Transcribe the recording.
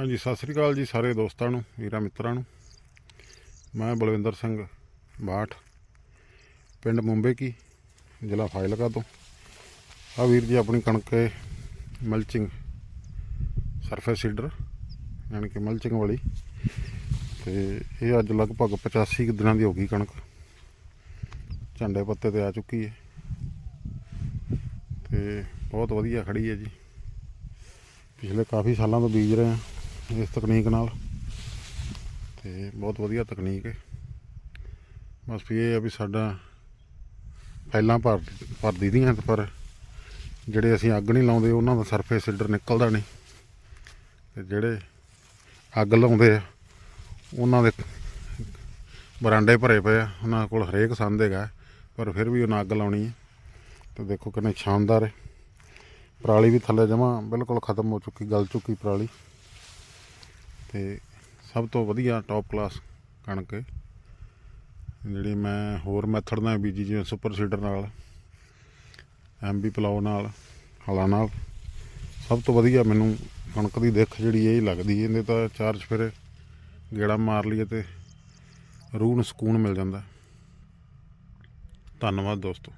ਹਾਂਜੀ, ਸਤਿ ਸ੍ਰੀ ਅਕਾਲ ਜੀ ਸਾਰੇ ਦੋਸਤਾਂ ਨੂੰ, ਵੀਰਾਂ ਮਿੱਤਰਾਂ ਨੂੰ। ਮੈਂ ਬਲਵਿੰਦਰ ਸਿੰਘ ਬਾਠ, ਪਿੰਡ ਮੁੰਬਈ ਕੀ, ਜ਼ਿਲ੍ਹਾ ਫਾਜ਼ਿਲਕਾ ਤੋਂ। ਆ ਵੀਰ ਜੀ ਆਪਣੀ ਕਣਕ ਮਲਚਿੰਗ ਸਰਫੇਸ ਸੀਡਰ ਯਾਨੀ ਕਿ ਮਲਚਿੰਗ ਵਾਲੀ। ਤੇ ਇਹ ਅੱਜ ਲਗਭਗ 85 ਕੁ ਦਿਨਾਂ ਦੀ ਹੋ ਗਈ ਕਣਕ। ਝੰਡੇ ਪੱਤੇ ਤੇ ਆ ਚੁੱਕੀ ਹੈ। ਤੇ ਬਹੁਤ ਵਧੀਆ ਖੜੀ ਹੈ ਜੀ। ਪਿਛਲੇ ਕਾਫੀ ਸਾਲਾਂ ਤੋਂ ਬੀਜ ਰਹੇ ਹਾਂ। ਇਸ ਤਕਨੀਕ ਨਾਲ। ਤੇ ਬਹੁਤ ਵਧੀਆ ਤਕਨੀਕ ਹੈ ਬਸ ਵੀ ਇਹ ਆ ਵੀ ਸਾਡਾ ਫਾਈਲਾਂ ਭਰ ਭਰ ਦੀਦੀਆਂ ਪਰ ਜਿਹੜੇ ਅਸੀਂ ਅੱਗ ਨਹੀਂ ਲਾਉਂਦੇ, ਉਹਨਾਂ ਦਾ ਸਰਫੇਸ ਸਿਲਡਰ ਨਿਕਲਦਾ ਨਹੀਂ। ਤੇ ਜਿਹੜੇ ਅੱਗ ਲਾਉਂਦੇ ਆ, ਉਹਨਾਂ ਦੇ ਬਰਾਂਡੇ ਭਰੇ ਪਏ ਆ। ਉਹਨਾਂ ਕੋਲ ਹਰੇਕ ਸੰਦ ਹੈਗਾ, ਪਰ ਫਿਰ ਵੀ ਉਹਨਾਂ ਅੱਗ ਲਾਉਣੀ ਹੈ ਤੇ ਦੇਖੋ ਕਿੰਨੇ ਸ਼ਾਨਦਾਰ ਹੈ ਪਰਾਲੀ ਵੀ ਥੱਲੇ ਜਮਾ ਬਿਲਕੁਲ ਖਤਮ ਹੋ ਚੁੱਕੀ, ਗਲ ਚੁੱਕੀ ਪਰਾਲੀ। ਤੇ ਸਭ ਤੋਂ ਵਧੀਆ ਟੌਪ ਕਲਾਸ ਕਣਕ ਜਿਹੜੀ ਮੈਂ ਹੋਰ ਮੈਥਡ ਨਾਲ ਬੀਜੀ, ਜਿਵੇਂ ਸੁਪਰ ਸੀਡਰ ਨਾਲ ਐਮਬੀ ਪਲਾਓ ਨਾਲ, ਹਲਾਂ ਨਾਲ, ਸਭ ਤੋਂ ਵਧੀਆ ਮੈਨੂੰ ਕਣਕ ਦੀ ਦਿੱਖ ਜਿਹੜੀ ਇਹ ਲੱਗਦੀ ਇਹਦੇ ਤਾਂ ਚਾਰ ਚਫੇਰੇ ਗੇੜਾ ਮਾਰ ਲਈਏ ਤੇ ਰੂਹ ਨੂੰ ਸਕੂਨ ਮਿਲ ਜਾਂਦਾ। ਧੰਨਵਾਦ ਦੋਸਤੋ।